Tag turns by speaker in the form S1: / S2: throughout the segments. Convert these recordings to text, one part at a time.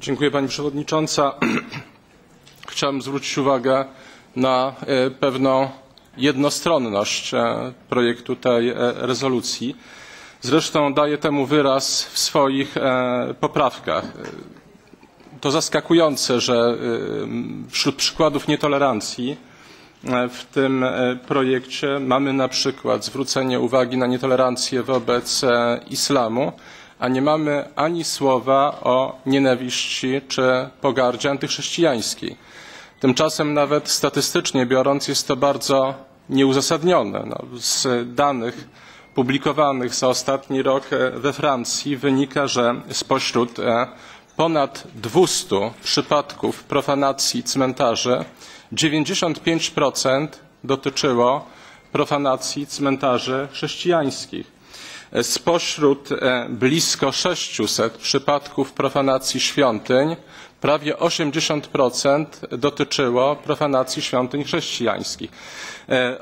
S1: Dziękuję Pani Przewodnicząca. Chciałem zwrócić uwagę na e, pewną jednostronność e, projektu tej e, rezolucji. Zresztą daję temu wyraz w swoich poprawkach. To zaskakujące, że wśród przykładów nietolerancji w tym projekcie mamy na przykład zwrócenie uwagi na nietolerancję wobec islamu, a nie mamy ani słowa o nienawiści czy pogardzie antychrześcijańskiej. Tymczasem nawet statystycznie biorąc jest to bardzo nieuzasadnione. No, z danych publikowanych za ostatni rok we Francji wynika, że spośród ponad 200 przypadków profanacji cmentarzy 95% dotyczyło profanacji cmentarzy chrześcijańskich. Spośród blisko 600 przypadków profanacji świątyń prawie 80% dotyczyło profanacji świątyń chrześcijańskich.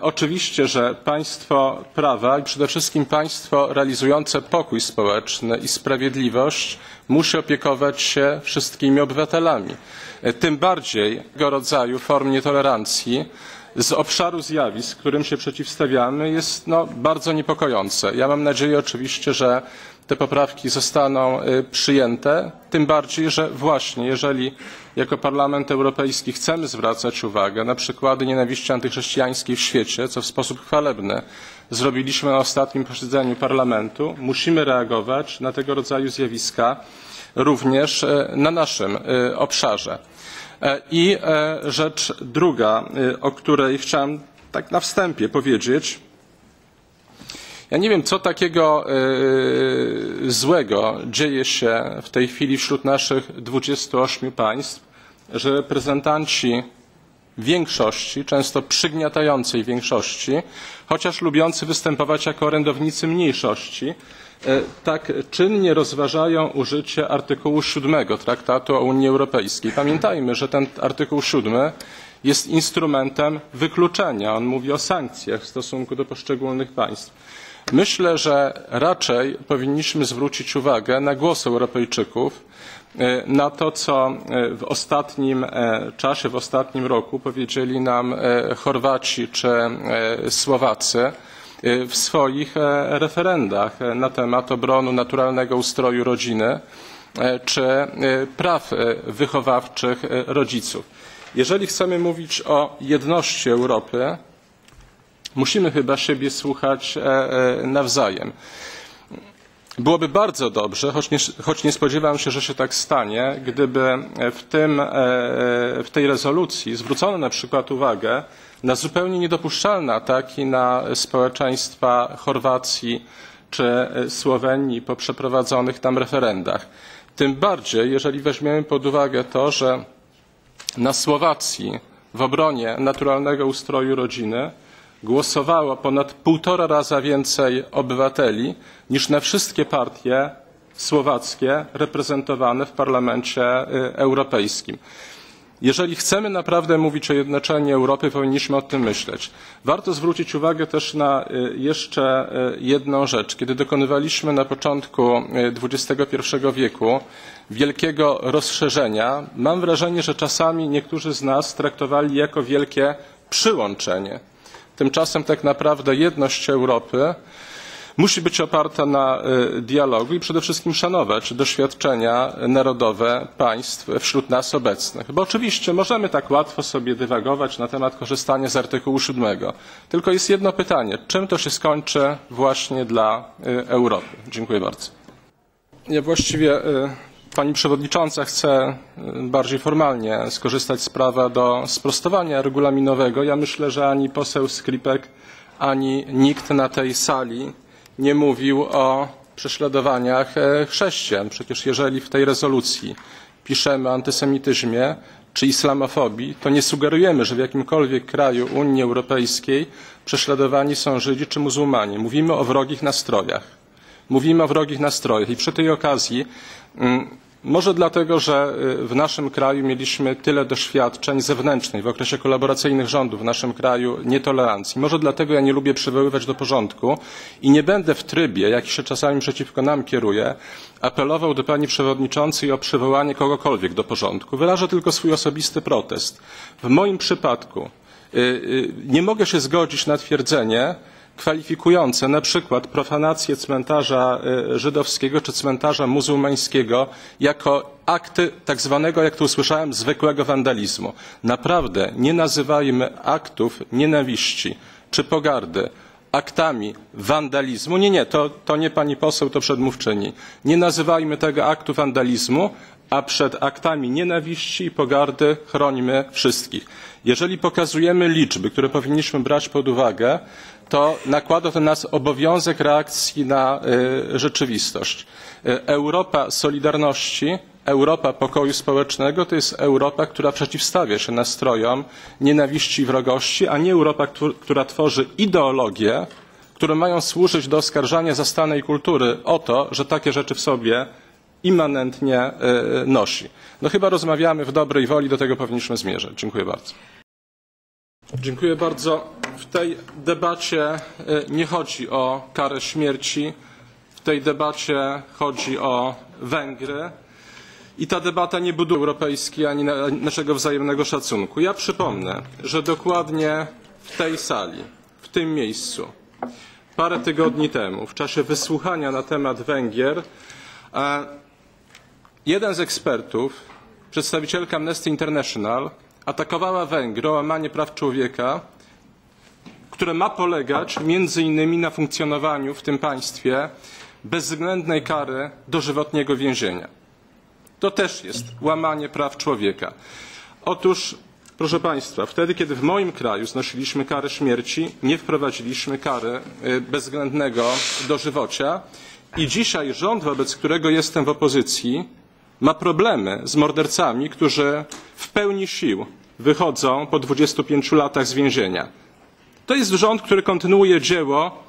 S1: Oczywiście, że państwo prawa i przede wszystkim państwo realizujące pokój społeczny i sprawiedliwość musi opiekować się wszystkimi obywatelami. Tym bardziej tego rodzaju form nietolerancji z obszaru zjawisk, którym się przeciwstawiamy, jest no, bardzo niepokojące. Ja mam nadzieję oczywiście, że te poprawki zostaną przyjęte, tym bardziej, że właśnie jeżeli jako Parlament Europejski chcemy zwracać uwagę na przykłady nienawiści antychrześcijańskiej w świecie, co w sposób chwalebny zrobiliśmy na ostatnim posiedzeniu Parlamentu, musimy reagować na tego rodzaju zjawiska również na naszym obszarze. I rzecz druga, o której chciałem tak na wstępie powiedzieć. Ja nie wiem, co takiego złego dzieje się w tej chwili wśród naszych 28 państw, że reprezentanci większości, często przygniatającej większości, chociaż lubiący występować jako orędownicy mniejszości, tak czynnie rozważają użycie artykułu 7 Traktatu o Unii Europejskiej. Pamiętajmy, że ten artykuł 7 jest instrumentem wykluczenia. On mówi o sankcjach w stosunku do poszczególnych państw. Myślę, że raczej powinniśmy zwrócić uwagę na głos Europejczyków, na to, co w ostatnim czasie, w ostatnim roku powiedzieli nam Chorwaci czy Słowacy w swoich referendach na temat obrony naturalnego ustroju rodziny czy praw wychowawczych rodziców. Jeżeli chcemy mówić o jedności Europy, musimy chyba siebie słuchać nawzajem. Byłoby bardzo dobrze, choć nie, choć nie spodziewam się, że się tak stanie, gdyby w, tym, w tej rezolucji zwrócono na przykład uwagę na zupełnie niedopuszczalne ataki na społeczeństwa Chorwacji czy Słowenii po przeprowadzonych tam referendach. Tym bardziej, jeżeli weźmiemy pod uwagę to, że na Słowacji w obronie naturalnego ustroju rodziny głosowało ponad półtora raza więcej obywateli niż na wszystkie partie słowackie reprezentowane w Parlamencie Europejskim. Jeżeli chcemy naprawdę mówić o jednoczeniu Europy, powinniśmy o tym myśleć. Warto zwrócić uwagę też na jeszcze jedną rzecz. Kiedy dokonywaliśmy na początku XXI wieku wielkiego rozszerzenia, mam wrażenie, że czasami niektórzy z nas traktowali jako wielkie przyłączenie. Tymczasem tak naprawdę jedność Europy musi być oparta na dialogu i przede wszystkim szanować doświadczenia narodowe państw wśród nas obecnych. Bo oczywiście możemy tak łatwo sobie dywagować na temat korzystania z artykułu 7. Tylko jest jedno pytanie. Czym to się skończy właśnie dla Europy? Dziękuję bardzo. Ja właściwie Pani Przewodnicząca chce bardziej formalnie skorzystać z prawa do sprostowania regulaminowego. Ja myślę, że ani poseł Skripek, ani nikt na tej sali nie mówił o prześladowaniach chrześcijan. Przecież jeżeli w tej rezolucji piszemy o antysemityzmie czy islamofobii, to nie sugerujemy, że w jakimkolwiek kraju Unii Europejskiej prześladowani są Żydzi czy muzułmanie. Mówimy o wrogich nastrojach. Mówimy o wrogich nastrojach i przy tej okazji mm, Może dlatego, że w naszym kraju mieliśmy tyle doświadczeń zewnętrznych w okresie kolaboracyjnych rządów w naszym kraju nietolerancji. Może dlatego ja nie lubię przywoływać do porządku i nie będę w trybie, jaki się czasami przeciwko nam kieruje, apelował do pani przewodniczącej o przywołanie kogokolwiek do porządku. Wyrażę tylko swój osobisty protest. W moim przypadku nie mogę się zgodzić na twierdzenie, kwalifikujące na przykład profanację cmentarza żydowskiego czy cmentarza muzułmańskiego jako akty tak zwanego, jak to usłyszałem, zwykłego wandalizmu. Naprawdę nie nazywajmy aktów nienawiści czy pogardy aktami wandalizmu. Nie, nie, to, to nie pani poseł, to przedmówczyni. Nie nazywajmy tego aktu wandalizmu, a przed aktami nienawiści i pogardy chronimy wszystkich. Jeżeli pokazujemy liczby, które powinniśmy brać pod uwagę, to nakłada to na nas obowiązek reakcji na rzeczywistość. Europa Solidarności, Europa pokoju społecznego to jest Europa, która przeciwstawia się nastrojom nienawiści i wrogości, a nie Europa, która tworzy ideologie, które mają służyć do oskarżania zastanej kultury o to, że takie rzeczy w sobie immanentnie nosi. No chyba rozmawiamy w dobrej woli, do tego powinniśmy zmierzać. Dziękuję bardzo. Dziękuję bardzo. W tej debacie nie chodzi o karę śmierci, w tej debacie chodzi o Węgry i ta debata nie buduje europejskiej ani naszego wzajemnego szacunku. Ja przypomnę, że dokładnie w tej sali, w tym miejscu, parę tygodni temu, w czasie wysłuchania na temat Węgier, jeden z ekspertów, przedstawicielka Amnesty International, atakowała Węgry o łamanie praw człowieka, które ma polegać między innymi na funkcjonowaniu w tym państwie bezwzględnej kary dożywotniego więzienia. To też jest łamanie praw człowieka. Otóż, proszę Państwa, wtedy, kiedy w moim kraju znosiliśmy karę śmierci, nie wprowadziliśmy kary bezwzględnego dożywocia i dzisiaj rząd, wobec którego jestem w opozycji, ma problemy z mordercami, którzy w pełni sił wychodzą po 25 latach z więzienia. To jest rząd, który kontynuuje dzieło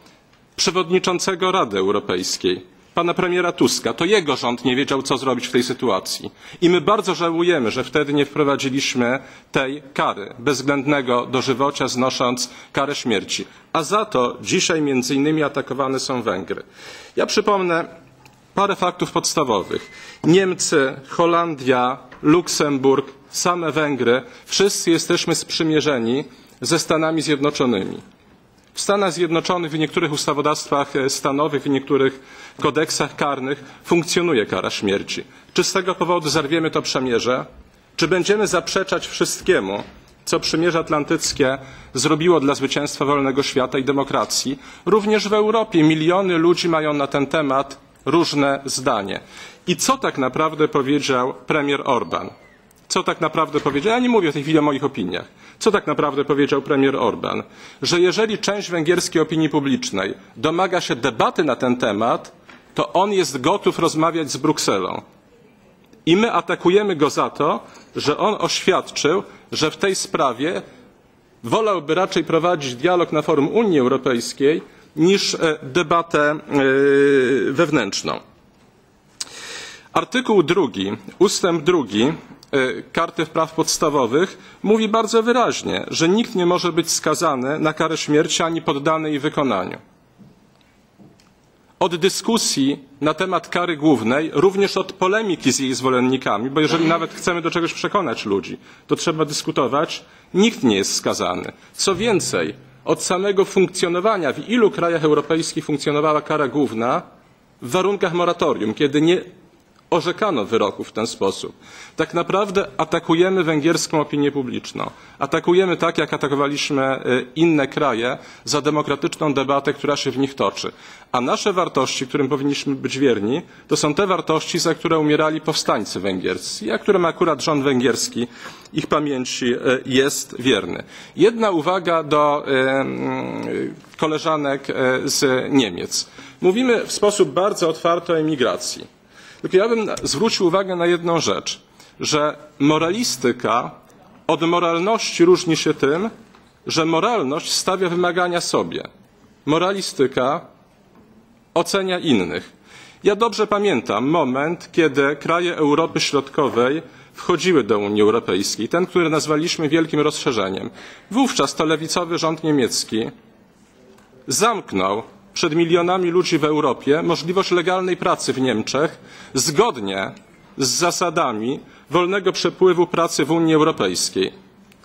S1: przewodniczącego Rady Europejskiej, pana premiera Tuska. To jego rząd nie wiedział, co zrobić w tej sytuacji. I my bardzo żałujemy, że wtedy nie wprowadziliśmy tej kary bezwzględnego dożywocia, znosząc karę śmierci. A za to dzisiaj między innymi atakowane są Węgry. Ja przypomnę parę faktów podstawowych. Niemcy, Holandia, Luksemburg, same Węgry, wszyscy jesteśmy sprzymierzeni ze Stanami Zjednoczonymi. W Stanach Zjednoczonych w niektórych ustawodawstwach stanowych, w niektórych kodeksach karnych funkcjonuje kara śmierci. Czy z tego powodu zerwiemy to przemierze? Czy będziemy zaprzeczać wszystkiemu, co przymierze atlantyckie zrobiło dla zwycięstwa wolnego świata i demokracji? Również w Europie miliony ludzi mają na ten temat różne zdanie. I co tak naprawdę powiedział premier Orban? Co tak naprawdę powiedział? Ja nie mówię w tej chwili o moich opiniach. Co tak naprawdę powiedział premier Orban? Że jeżeli część węgierskiej opinii publicznej domaga się debaty na ten temat, to on jest gotów rozmawiać z Brukselą. I my atakujemy go za to, że on oświadczył, że w tej sprawie wolałby raczej prowadzić dialog na forum Unii Europejskiej niż debatę wewnętrzną. Artykuł drugi, ustęp drugi Karty Praw Podstawowych mówi bardzo wyraźnie, że nikt nie może być skazany na karę śmierci ani poddany jej wykonaniu. Od dyskusji na temat kary głównej, również od polemiki z jej zwolennikami, bo jeżeli nawet chcemy do czegoś przekonać ludzi, to trzeba dyskutować, nikt nie jest skazany. Co więcej, od samego funkcjonowania, w ilu krajach europejskich funkcjonowała kara główna w warunkach moratorium, kiedy nie orzekano wyroków w ten sposób. Tak naprawdę atakujemy węgierską opinię publiczną. Atakujemy tak, jak atakowaliśmy inne kraje za demokratyczną debatę, która się w nich toczy. A nasze wartości, którym powinniśmy być wierni, to są te wartości, za które umierali powstańcy węgierscy, a którym akurat rząd węgierski ich pamięci jest wierny. Jedna uwaga do koleżanek z Niemiec. Mówimy w sposób bardzo otwarty o emigracji. Tylko ja bym zwrócił uwagę na jedną rzecz, że moralistyka od moralności różni się tym, że moralność stawia wymagania sobie. Moralistyka ocenia innych. Ja dobrze pamiętam moment, kiedy kraje Europy Środkowej wchodziły do Unii Europejskiej, ten, który nazwaliśmy wielkim rozszerzeniem. Wówczas to lewicowy rząd niemiecki zamknął przed milionami ludzi w Europie możliwość legalnej pracy w Niemczech zgodnie z zasadami wolnego przepływu pracy w Unii Europejskiej.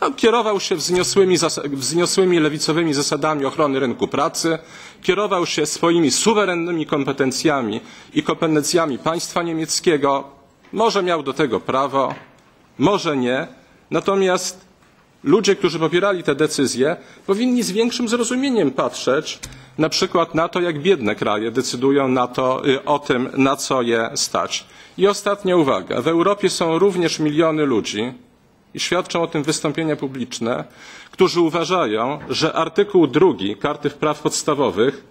S1: No, kierował się wzniosłymi, wzniosłymi lewicowymi zasadami ochrony rynku pracy, kierował się swoimi suwerennymi kompetencjami i kompetencjami państwa niemieckiego. Może miał do tego prawo, może nie. Natomiast ludzie, którzy popierali te decyzje, powinni z większym zrozumieniem patrzeć na przykład na to, jak biedne kraje decydują na to, o tym, na co je stać. I ostatnia uwaga. W Europie są również miliony ludzi, i świadczą o tym wystąpienia publiczne, którzy uważają, że artykuł drugi Karty Praw Podstawowych,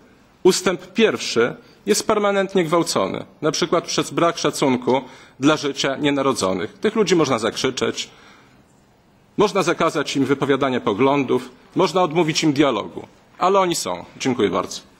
S1: ustęp pierwszy jest permanentnie gwałcony, na przykład przez brak szacunku dla życia nienarodzonych. Tych ludzi można zakrzyczeć, można zakazać im wypowiadania poglądów, można odmówić im dialogu, ale oni są. Dziękuję bardzo.